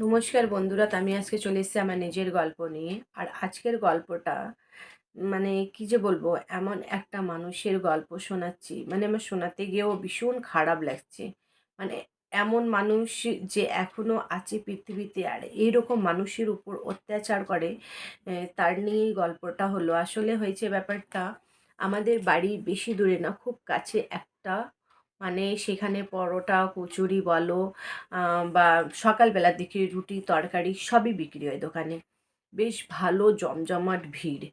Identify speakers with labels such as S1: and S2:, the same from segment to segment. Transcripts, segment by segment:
S1: নমস্কার বন্ধুরা, আমি আজকে চলে এসেছি আমার নিজের গল্প নিয়ে। আর আজকের গল্পটা মানে কি যে বলব, এমন একটা মানুষের গল্প শোনাচ্ছি। মানে আমার শোনাতে গিয়েও ভীষণ খারাপ লাগছে। মানে এমন মানুষ যে এখনও আছে পৃথিবীতে, আর এইরকম মানুষের উপর অত্যাচার করে তার নিয়েই গল্পটা হলো। আসলে হয়েছে ব্যাপারটা, আমাদের বাড়ি বেশি দূরে না, খুব কাছে একটা মানে সেখানে পরোটা, কচুরি বলো বা সকালবেলার দিকে রুটি, তরকারি সবই বিক্রি হয় দোকানে। বেশ ভালো জমজমাট ভিড়।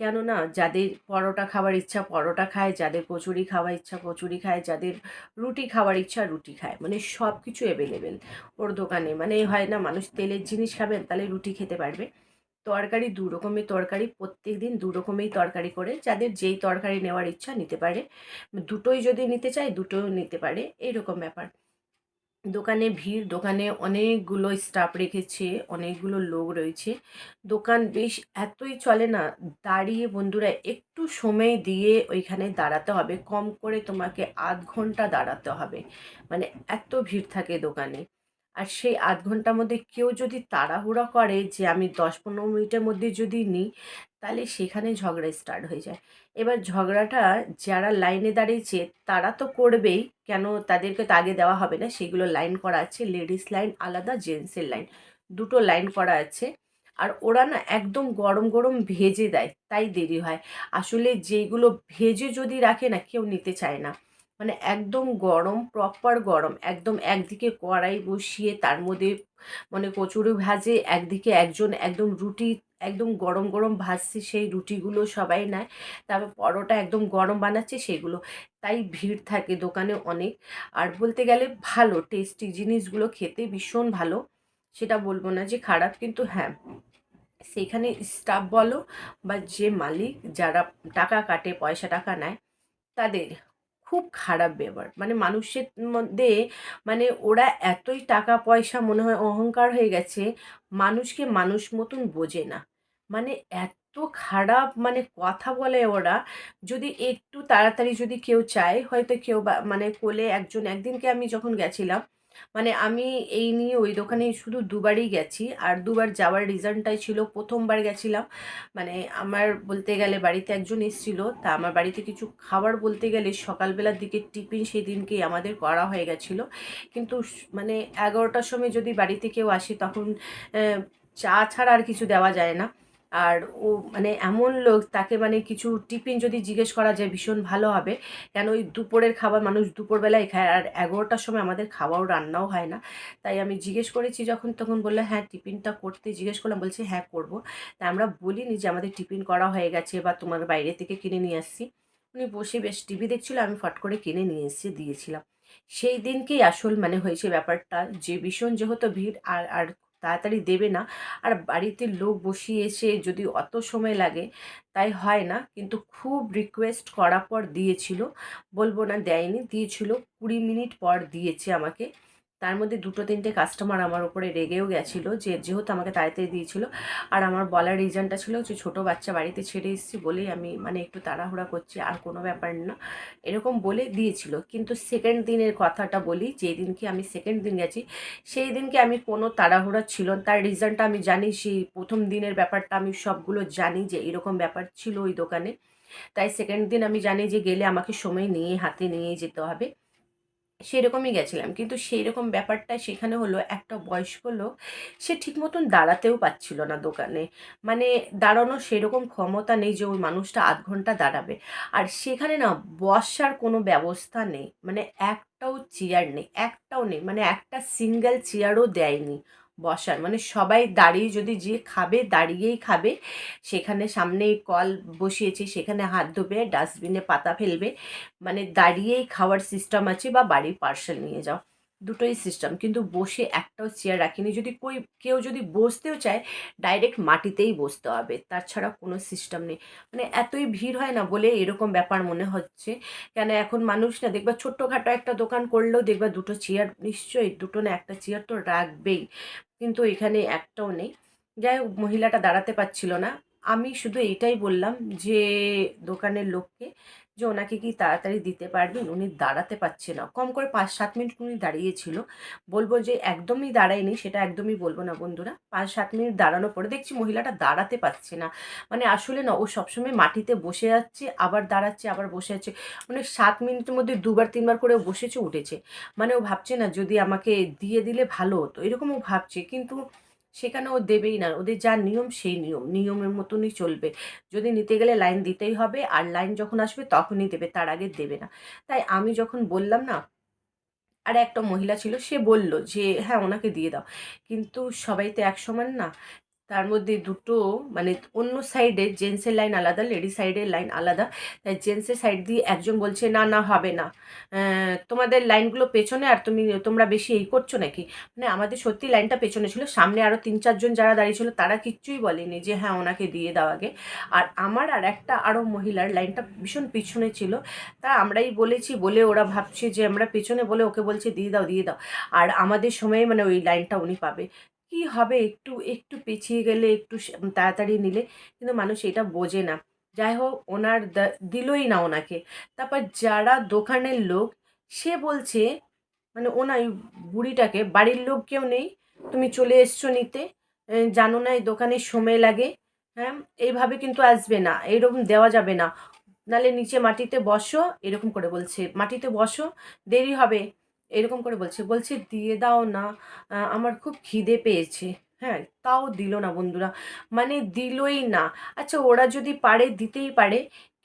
S1: কেননা যাদের পরোটা খাওয়ার ইচ্ছা পরোটা খায়, যাদের কচুরি খাওয়ার ইচ্ছা কচুরি খায়, যাদের রুটি খাওয়ার ইচ্ছা রুটি খায়। মানে সব কিছু অ্যাভেলেবেল ওর দোকানে। মানে হয় না মানুষ তেলের জিনিস খাবেন তাহলে রুটি খেতে পারবে। তরকারি দু রকমের তরকারি প্রত্যেক দিন দু রকমের তরকারি করে, যাদের যেই তরকারি নেওয়ার ইচ্ছা নিতে পারে। দুটোই যদি নিতে চায় দুটোও নিতে পারে, এইরকম ব্যাপার। দোকানে ভিড়, দোকানে অনেকগুলো স্টাফ রেখেছে, অনেকগুলো লোক রয়েছে। দোকান বেশ এতই চলে না, দাঁড়িয়ে বন্ধুরা একটু সময় দিয়ে ওইখানে দাঁড়াতে হবে। কম করে তোমাকে আধ ঘণ্টা দাঁড়াতে হবে। মানে এত ভিড় থাকে দোকানে। আর সেই আধ ঘণ্টার মধ্যে কেউ যদি তাড়াহুড়া করে যে আমি দশ পনেরো মিনিটের মধ্যে যদি নিই, তাহলে সেখানে ঝগড়া স্টার্ট হয়ে যায়। এবার ঝগড়াটা যারা লাইনে দাঁড়িয়েছে, তারা তো করবেই, কেন তাদেরকে তো আগে দেওয়া হবে না, সেগুলো লাইন করা আছে। লেডিস লাইন আলাদা জেন্টসের লাইন দুটো লাইন করা আছে। আর ওরা না একদম গরম গরম ভেজে দেয়, তাই দেরি হয়। আসলে যেগুলো ভেজে যদি রাখে না, কেউ নিতে চায় না। মানে একদম গরম প্রপার গরম, একদম একদিকে কড়াই বসিয়ে তার মধ্যে মানে কচুরি ভাজে, একদিকে একজন একদম রুটি, একদম গরম গরম ভাজছে, সেই রুটিগুলো সবাই নেয়। তারপর পরোটা একদম গরম বানাচ্ছে, সেগুলো। তাই ভিড় থাকে দোকানে অনেক। আর বলতে গেলে ভালো টেস্টি জিনিসগুলো খেতে ভীষণ ভালো। সেটা বলব না যে খারাপ, কিন্তু হ্যাঁ। সেখানে স্টাফ বলো বা যে মালিক যারা টাকা কাটে, পয়সা টাকা নেয়, তাদের খুব খারাপ ব্যাপার। মানে মানুষের মধ্যে মানে ওরা এতই টাকা পয়সা মনে হয় অহংকার হয়ে গেছে, মানুষকে মানুষ মতন বোঝে না। মানে এত খারাপ মানে কথা বলে ওরা, যদি একটু তাড়াতাড়ি যদি কেউ চায়, হয়তো কেউ মানে কোলে একজন, একদিনকে আমি যখন গেছিলাম মানে আমি এই নিয়ে ওই দোকানে শুধু দুবারই গেছি। আর দুবার যাওয়ার রিজনটাই ছিল প্রথমবার গেছিলাম। মানে আমার বলতে গেলে বাড়িতে একজন এসেছিল। তা আমার বাড়িতে কিছু খাবার বলতে গেলে সকালবেলার দিকে টিফিন সেদিনকেই আমাদের করা হয়ে গেছিল। কিন্তু মানে এগারোটার সময় যদি বাড়িতে কেউ আসে তখন চা ছাড়া আর কিছু দেওয়া যায় না। আর ও মানে এমন লোক, তাকে মানে কিছু টিফিন যদি জিজ্ঞেস করা যায়, ভীষণ ভালো হবে। কেন ওই দুপুরের খাবার মানুষ দুপুরবেলায় খায় আর এগারোটার সময় আমাদের খাওয়াও, রান্নাও হয় না। তাই আমি জিজ্ঞেস করেছি যখন, তখন বলল হ্যাঁ টিফিনটা করতে জিজ্ঞেস করলাম। বলছে হ্যাঁ করব। তাই আমরা বলিনি যে আমাদের টিফিন করা হয়ে গেছে বা তোমার বাইরে থেকে কিনে নিয়ে আসছি। উনি বসে বেশ টিভি দেখছিল, আমি ফট করে কিনে নিয়ে এসে দিয়েছিলাম। সেই দিনকেই আসল মানে হয়েছে ব্যাপারটা যে ভীষণ যেহেতু ভিড়, আর আর তাড়াতাড়ি দেবে না। আর বাড়িতে লোক বসিয়ে এসে যদি অত সময় লাগে, তাই হয় না। কিন্তু খুব রিকোয়েস্ট করার পর দিয়েছিল। বলব না দেয়নি, দিয়েছিল। কুড়ি মিনিট পর দিয়েছে আমাকে। তার মধ্যে দুটো তিনটে কাস্টমার আমার উপরে রেগেও গেছিল, যে যেহেতু আমাকে তাড়াতাড়ি দিয়েছিল। আর আমার বলার রিজনটা ছিল যে ছোটো বাচ্চা বাড়িতে ছেড়ে এসেছি বলেই আমি মানে একটু তাড়াহুড়া করছি, আর কোনো ব্যাপার না। এরকম বলে দিয়েছিল। কিন্তু সেকেন্ড দিনের কথাটা বলি, যেই দিনকে আমি সেকেন্ড দিন গেছি, সেই দিনকে আমি কোনো তাড়াহুড়া ছিল। তার রিজনটা আমি জানি সেই প্রথম দিনের ব্যাপারটা আমি সবগুলো জানি যে এরকম ব্যাপার ছিল ওই দোকানে। তাই সেকেন্ড দিন আমি জানি যে গেলে আমাকে সময় নিয়ে, হাতে নিয়ে যেতে হবে। সেরকমই গেছিলাম। কিন্তু সেই রকম ব্যাপারটা সেখানে হলো, একটা বয়স্ক লোক, সে ঠিক মতন দাঁড়াতেও পাচ্ছিল না দোকানে। মানে দাঁড়ানোর সেরকম ক্ষমতা নেই যে ওই মানুষটা আধ ঘণ্টা দাঁড়াবে। আর সেখানে না বসার কোনো ব্যবস্থা নেই। মানে একটাও চেয়ার নেই, একটাও নেই। মানে একটা সিঙ্গেল চেয়ারও দেয়নি। বসার। মানে সবাই দাঁড়িয়ে যদি যে খাবে, দাঁড়িয়েই খাবে। সেখানে সামনে কল বসিয়েছে, সেখানে হাত ধোবে ডাস্টবিনে পাতা ফেলবে। মানে দাঁড়িয়েই খাওয়ার সিস্টেম আছে বা বাড়ির পার্সেল নিয়ে যাও। দুটোই সিস্টেম কিন্তু বসে একটাও চেয়ার রাখিনি। যদি কই, কেউ যদি বসতেও চায় ডাইরেক্ট মাটিতেই বসতে হবে। তাছাড়া কোনো সিস্টেম নেই। মানে এতই ভিড় হয় না বলে এরকম ব্যাপার মনে হচ্ছে। কেন এখন মানুষ না, দেখবা ছোট্টখাটো একটা দোকান করলেও দেখবা দুটো চেয়ার নিশ্চয়ই দুটো না একটা চেয়ার তো রাখবেই। কিন্তু এখানে একটাও নেই। যাই হোক, মহিলাটা দাঁড়াতে পারছিল না। আমি শুধু এইটাই বললাম যে, দোকানের লোককে যে ওনাকে কি তাড়াতাড়ি দিতে পারবেন? উনি দাঁড়াতে পারছে না। কম করে পাঁচ সাত মিনিট উনি দাঁড়িয়েছিল। বলব যে একদমই দাঁড়ায়নি, সেটা একদমই বলব না বন্ধুরা। পাঁচ সাত মিনিট দাঁড়ানোর পরে দেখছি মহিলাটা দাঁড়াতে পারছে না। মানে আসলে না, ও সবসময় মাটিতে বসে যাচ্ছে আবার দাঁড়াচ্ছে, আবার বসে আছে। মানে সাত মিনিটের মধ্যে দুবার, তিনবার করে বসেছে, উঠেছে। মানে ও ভাবছে না, যদি আমাকে দিয়ে দিলে ভালো হতো। এরকম ও ভাবছে। কিন্তু সেখানে ও দেবেই না। ওদের যা নিয়ম সেই নিয়ম। নিয়মের মতনই চলবে। যদি নিতে গেলে লাইন দিতেই হবে আর লাইন যখন আসবে তখনই দেবে, তার আগে দেবে না। তাই আমি যখন বললাম না, আর একটা মহিলা ছিল সে বলল যে হ্যাঁ ওনাকে দিয়ে দাও। কিন্তু সবাই তো এক সমান না। তার মধ্যে দুটো মানে অন্য সাইডে জেন্টসের লাইন আলাদা লেডি সাইডের লাইন আলাদা। তাই জেন্টসের সাইড দিয়ে একজন বলছে, না না, হবে না। তোমাদের লাইনগুলো পেছনে আর তুমি, তোমরা বেশি এই করছ নাকি? মানে আমাদের সত্যি লাইনটা পেছনে ছিল। সামনে আরও তিন চারজন যারা দাঁড়িয়ে ছিল, তারা কিচ্ছুই বলেনি যে হ্যাঁ ওনাকে দিয়ে দাও আগে। আর আমার আর একটা আরও মহিলার লাইনটা ভীষণ পিছনে ছিল। তা আমরাই বলেছি, বলে ওরা ভাবছে যে, আমরা পেছনে বলে ওকে বলছে, দিয়ে দাও দিয়ে দাও। আর আমাদের সময়ে মানে ওই লাইনটা উনি পাবে। কি হবে? একটু একটু পিছিয়ে গেলে একটু তাড়াতাড়ি নিলে কিন্তু মানুষ এটা বোঝে না। যাই হোক, ওনার দিলই না ওনাকে। তারপর যারা দোকানের লোক, সে বলছে মানে ওনার বুড়িটাকে, বাড়ির লোক কেউ নেই, তুমি চলে এসছো নিতে। জানো না, এই দোকানে সময় লাগে। হ্যাঁ এইভাবে কিন্তু আসবে না এরকম দেওয়া যাবে না। নালে নিচে মাটিতে বসো, এরকম করে বলছে। মাটিতে বসো, দেরি হবে। এরকম করে বলছে বলছে, দিয়ে দাও না। আমার খুব খিদে পেয়েছে। হ্যাঁ তাও দিল না বন্ধুরা। মানে দিলই না। আচ্ছা ওরা যদি পারে, দিতেই পারে।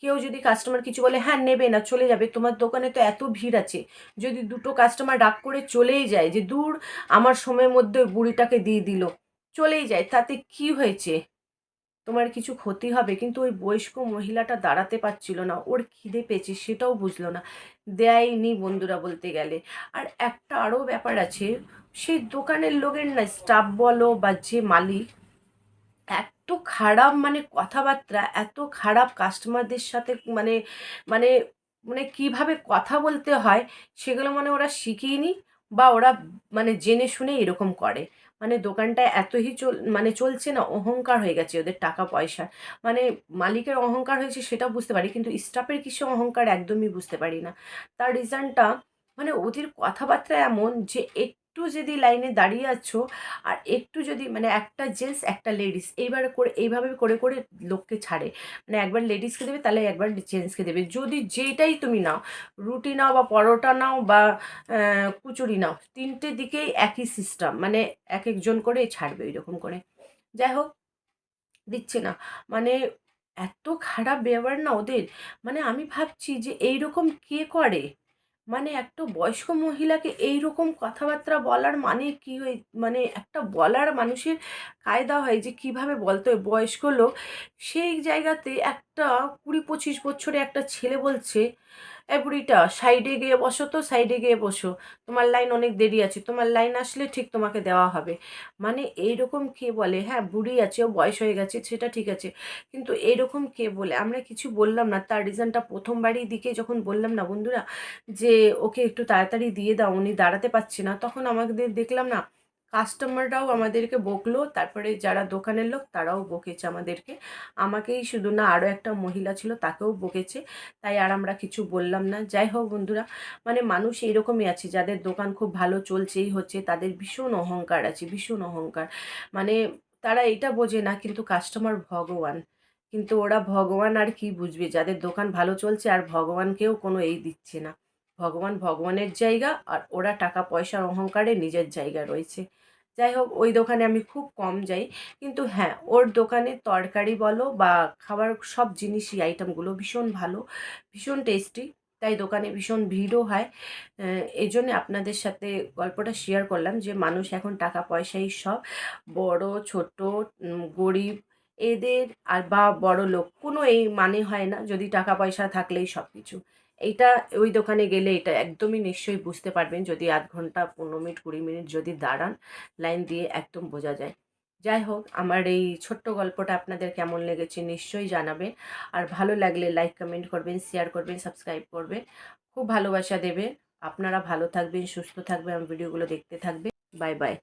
S1: কেউ যদি কাস্টমার কিছু বলে হ্যাঁ নেবে না, চলে যাবে। তোমার দোকানে তো এত ভিড় আছে। যদি দুটো কাস্টমার ডাক করে চলেই যায়, যে, দূর, আমার সময়ের মধ্যে বুড়িটাকে দিয়ে দিল। চলেই যায়। তাতে কি হয়েছে? তোমার কিছু ক্ষতি হবে, কিন্তু ওই বয়স্ক মহিলাটা দাঁড়াতে পারছিল না, ওর খিদে পেয়েছে সেটাও বুঝলো না। দেয়নি বন্ধুরা বলতে গেলে। আর একটা আরও ব্যাপার আছে, সেই দোকানের লোকের না স্টাফ বলো বা যে মালিক, এত খারাপ মানে কথাবার্তা, এত খারাপ কাস্টমারদের সাথে মানে মানে মানে কীভাবে কথা বলতে হয়, সেগুলো মানে ওরা শিখিয়ে বা ওরা মানে জেনে শুনে এরকম করে। মানে দোকানটা এতই চল মানে চলছে না, অহংকার হয়ে গেছে ওদের টাকা পয়সা। মানে মালিকের অহংকার হয়েছে সেটা বুঝতে পারি, কিন্তু স্টাফের কিছু অহংকার একদমই বুঝতে পারি না। তার রিজনটা মানে ওদের কথাবার্তা এমন যে একটু যদি লাইনে দাঁড়িয়ে আছো, আর একটু যদি মানে একটা জেন্টস একটা লেডিস এইবার করে, এইভাবে করে করে লোককে ছাড়ে মানে একবার লেডিসকে দেবে, তাহলে একবার জেন্টসকে দেবে। যদি যেটাই তুমি নাও, রুটি নাও বা পরোটা নাও বা কুচুরি নাও, তিনটে দিকেই একই সিস্টেম মানে এক একজন করে ছাড়বে এরকম করে। যাই হোক, দিচ্ছে না। মানে এত খারাপ ব্যবহার না ওদের। মানে আমি ভাবছি যে এইরকম কে করে? মানে একটা বয়স্ক মহিলাকে এই রকম কথাবার্তা বলার মানে কি হয় মানে একটা বলার মানুষের কায়দা হয় যে কীভাবে বলতে হয়? বয়স্ক লোক সেই জায়গাতে একটা কুড়ি পঁচিশ বছরে একটা ছেলে বলছে এ বুড়িটা সাইডে গিয়ে বসো তো সাইডে গিয়ে বসো। তোমার লাইন অনেক দেরি আছে, তোমার লাইন আসলে ঠিক তোমাকে দেওয়া হবে। মানে এইরকম কে বলে হ্যাঁ বুড়ি আছে, ও বয়স হয়ে গেছে, সেটা ঠিক আছে। কিন্তু এরকম কে বলে, আমরা কিছু বললাম না। তার রিজনটা প্রথমবারই দিকে যখন বললাম না বন্ধুরা, যে ওকে একটু তাড়াতাড়ি দিয়ে দাও, উনি দাঁড়াতে পারছে না, তখন আমাদের দেখলাম না কাস্টমাররাও আমাদেরকে বকলো, তারপরে যারা দোকানের লোক তারাও বকেছে আমাদেরকে। আমাকেই শুধু না, আরও একটা মহিলা ছিল তাকেও বকেছে। তাই আর আমরা কিছু বললাম না। যাই হোক বন্ধুরা মানে মানুষ এইরকমই আছে, যাদের দোকান খুব ভালো চলছেই হচ্ছে, তাদের ভীষণ অহংকার আছে, ভীষণ অহংকার। মানে তারা এটা বোঝে না, কিন্তু কাস্টমার ভগবান। কিন্তু ওরা ভগবান আর কি বুঝবে? যাদের দোকান ভালো চলছে আর ভগবানকেও কোনো এই দিচ্ছে না। ভগবান ভগবানের জায়গা আর ওরা টাকা পয়সার অহংকারে নিজের জায়গা রয়েছে। যাই হোক, ওই দোকানে আমি খুব কম যাই। কিন্তু হ্যাঁ ওর দোকানে তরকারি বলো বা খাবার সব জিনিসই, আইটেমগুলো ভীষণ ভালো, ভীষণ টেস্টি। তাই দোকানে ভীষণ ভিড়ও হয়। এই জন্যে আপনাদের সাথে গল্পটা শেয়ার করলাম যে মানুষ এখন টাকা পয়সাই সব। বড়, ছোট গরিব, এদের আর বা বড় লোক কোনো এই মানে হয় না। যদি টাকা পয়সা থাকলেই সব কিছু এইটা ওই দোকানে গেলে এটা একদমই নিশ্চয়ই বুঝতে পারবেন যদি আধ ঘণ্টা, পনেরো মিনিট, কুড়ি মিনিট যদি দাঁড়ান, লাইন দিয়ে একদম বোঝা যায়। যাই হোক, আমার এই ছোট্ট গল্পটা আপনাদের কেমন লেগেছে নিশ্চয়ই জানাবেন। আর ভালো লাগলে লাইক, কমেন্ট করবেন, শেয়ার করবেন, সাবস্ক্রাইব করবেন। খুব ভালোবাসা দেবে। আপনারা ভালো থাকবেন, সুস্থ থাকবেন, আমার ভিডিওগুলো দেখতে থাকবে বাই বাই।